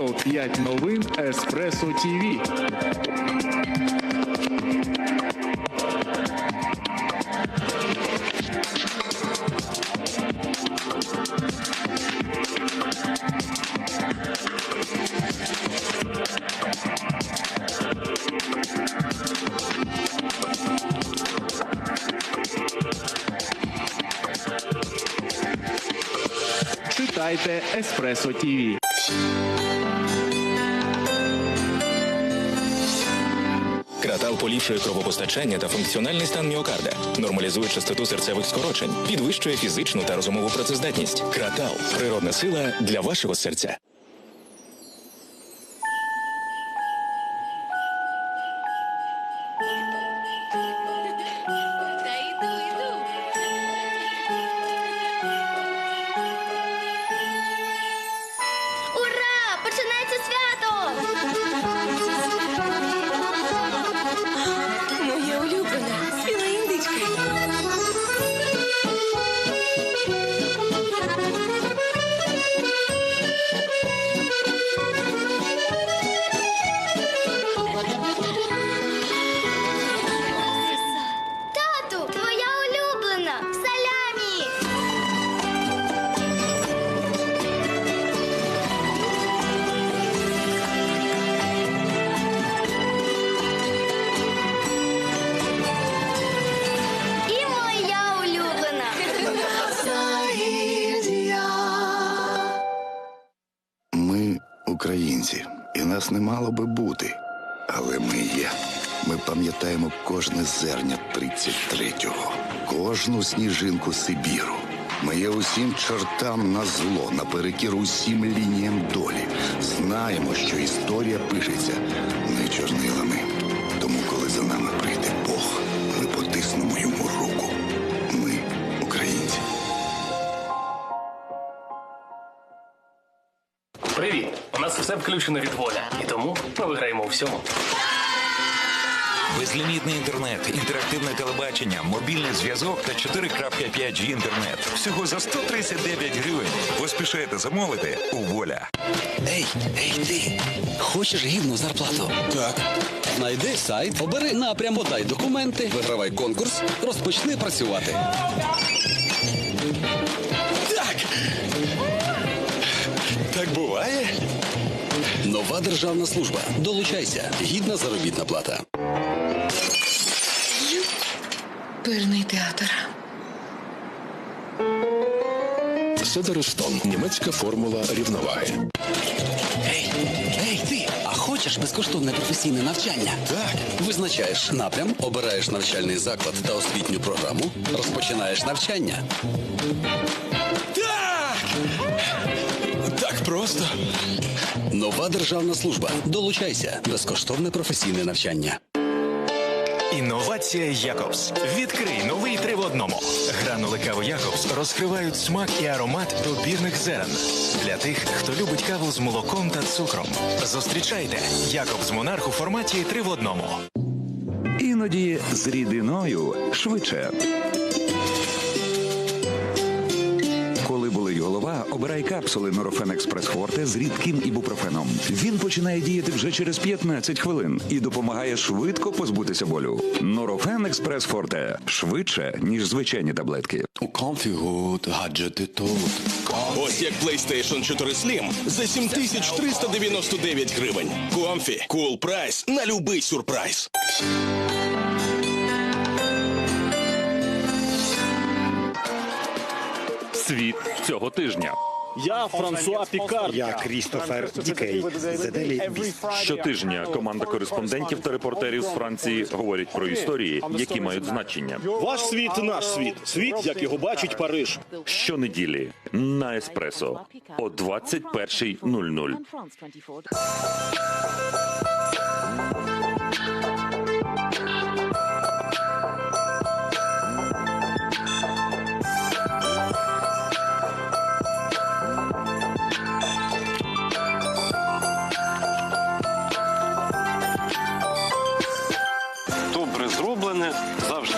Топ-5 новин Еспресо ТІВІ. Читайте Еспресо ТІВІ. Кратал поліпшує кровопостачання та функціональний стан міокарда, нормалізує частоту серцевих скорочень, підвищує фізичну та розумову працездатність. Кратал природна сила для вашого серця. Українці, і нас не мало би бути. Але ми є. Ми пам'ятаємо кожне зерня 33-го, кожну сніжинку Сибіру. Ми є усім чортам на зло, наперекір усім лініям долі. Знаємо, що історія пишеться не чорнилами. Привіт! У нас все включено від воля, і тому ми виграємо у всьому. Безлімітний інтернет, інтерактивне телебачення, мобільний зв'язок та 4.5G інтернет. Всього за 139 гривень. Поспішайте замовити у воля. Ей, ей, ти! Хочеш гідну зарплату? Так. Знайди сайт, обери напрям, подай документи, вигравай конкурс, розпочни працювати. Так буває? Нова державна служба. Долучайся. Гідна заробітна плата. Пирний театр. Седерестон. Німецька формула рівноваги. Ей, ей, ти! А хочеш безкоштовне професійне навчання? Так. Визначаєш напрям, обираєш навчальний заклад та освітню програму, розпочинаєш навчання. Просто. Нова державна служба. Долучайся. Безкоштовне професійне навчання. Інновація Якобс. Відкрий новий три в одному. Гранули кави Якобс розкривають смак і аромат добірних зерен для тих, хто любить каву з молоком та цукром. Зустрічайте Якобс Монарх у форматі три в одному. Іноді з рідиною швидше. Обирай капсули Норофен Експрес Форте з рідким ібупрофеном. Він починає діяти вже через 15 хвилин і допомагає швидко позбутися болю. Норофен Експрес Форте швидше, ніж звичайні таблетки. У Comfy гаджети тут. Ось як PlayStation 4 Slim за 7399 гривень. Комфі, кул прайс на любий сюрприз. Світ цього тижня. Я Франсуа Пікар. Я Крістофер Дікей. Зеделі Щотижня команда кореспондентів та репортерів з Франції говорять про історії, які мають значення. Ваш світ наш світ. Світ, як його бачить Париж. Щонеділі на еспресо о 21.00.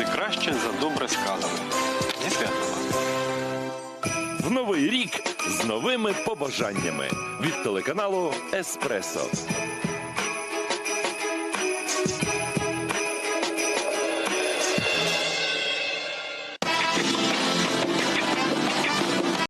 завжди краще за добре сказане. Зі святом! В новий рік з новими побажаннями від телеканалу Еспресо.